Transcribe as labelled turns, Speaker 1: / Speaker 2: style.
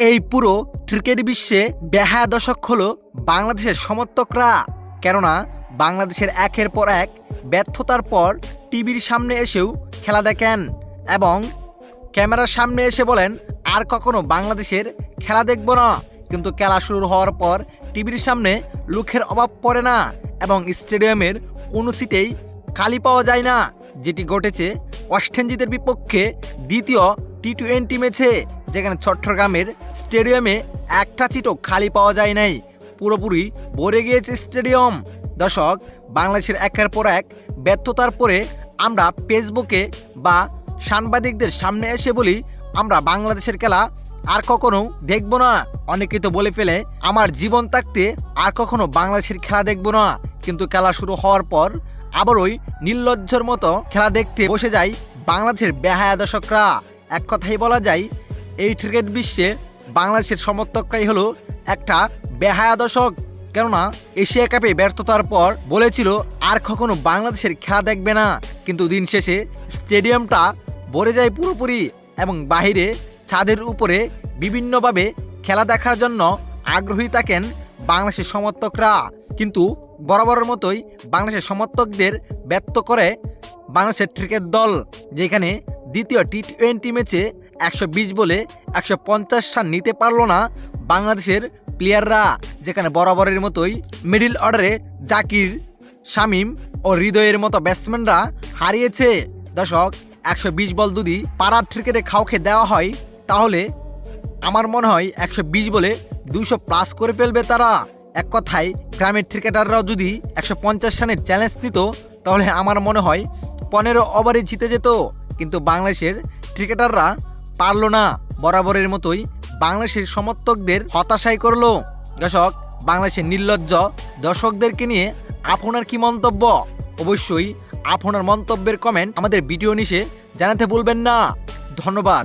Speaker 1: এই পুরো ক্রিকেট বিশ্বে বেহায়া দশক হলো বাংলাদেশের সমর্থকরা। কেননা, বাংলাদেশের একের পর এক ব্যর্থতার পর টিভির সামনে এসেও খেলা দেখেন এবং ক্যামেরার সামনে এসে বলেন, আর কখনো বাংলাদেশের খেলা দেখব না। কিন্তু খেলা শুরু হওয়ার পর টিভির সামনে লোকের অভাব পড়ে না এবং স্টেডিয়ামের কোনো সিটেই খালি পাওয়া যায় না, যেটি ঘটেছে ইন্ডিজের বিপক্ষে দ্বিতীয় টি টোয়েন্টি ম্যাচে। যেখানে চট্টগ্রামের স্টেডিয়ামে একটা চিটও খালি পাওয়া যায় নাই। পুরোপুরি ভরে গিয়েছে স্টেডিয়াম। দর্শক, বাংলাদেশের একের পর এক ব্যর্থতার পরে আমরা ফেসবুকে বা সাংবাদিকদের সামনে এসে বলি, আমরা বাংলাদেশের খেলা আর কখনো দেখব না। অনেকে তো বলে ফেলে, আমার জীবন থাকতে আর কখনো বাংলাদেশের খেলা দেখব না। কিন্তু খেলা শুরু হওয়ার পর আবারই নির্লজ্জর মতো খেলা দেখতে বসে যায় বাংলাদেশের বেহায়া দর্শকরা। এক কথাই বলা যায় এই ক্রিকেট বিশ্বে বাংলাদেশের সমর্থকরাই হলো একটা বেহায়া দর্শক। কেননা এশিয়া কাপে ব্যর্থতার পর বলেছিল আর কখনো বাংলাদেশের খেলা দেখবে না। কিন্তু দিন শেষে স্টেডিয়ামটা ভরে যায় পুরোপুরি এবং বাইরে ছাদের উপরে বিভিন্নভাবে খেলা দেখার জন্য আগ্রহী থাকেন বাংলাদেশের সমর্থকরা। কিন্তু বরাবরের মতোই বাংলাদেশের সমর্থকদের ব্যর্থ করে বাংলাদেশের ক্রিকেট দল, যেখানে দ্বিতীয় টি টোয়েন্টি ম্যাচে একশো বিশ বলে একশো পঞ্চাশ রান নিতে পারল না বাংলাদেশের প্লেয়াররা, যেখানে বরাবরের মতোই মিডিল অর্ডারে জাকির, শামিম ও হৃদয়ের মতো ব্যাটসম্যানরা হারিয়েছে। দর্শক, একশো বিশ বল যদি পাড়ার ক্রিকেটে খাওকে দেওয়া হয়, তাহলে আমার মনে হয় একশো বিশ বলে দুশো প্লাস করে ফেলবে তারা। এক কথায়, গ্রামের ক্রিকেটাররাও যদি একশো পঞ্চাশ রানের চ্যালেঞ্জ নিত, তাহলে আমার মনে হয় পনেরো ওভারে জিতে যেত। কিন্তু বাংলাদেশের ক্রিকেটাররা পারল না বরাবরের মতোই বাংলাদেশের সমর্থকদের হতাশাই করল। দর্শক, বাংলাদেশের নির্লজ্জ দর্শকদেরকে নিয়ে আপনার কি মন্তব্য? অবশ্যই আপনার মন্তব্যের কমেন্ট আমাদের ভিডিও নিশে জানাতে বলবেন না। ধন্যবাদ।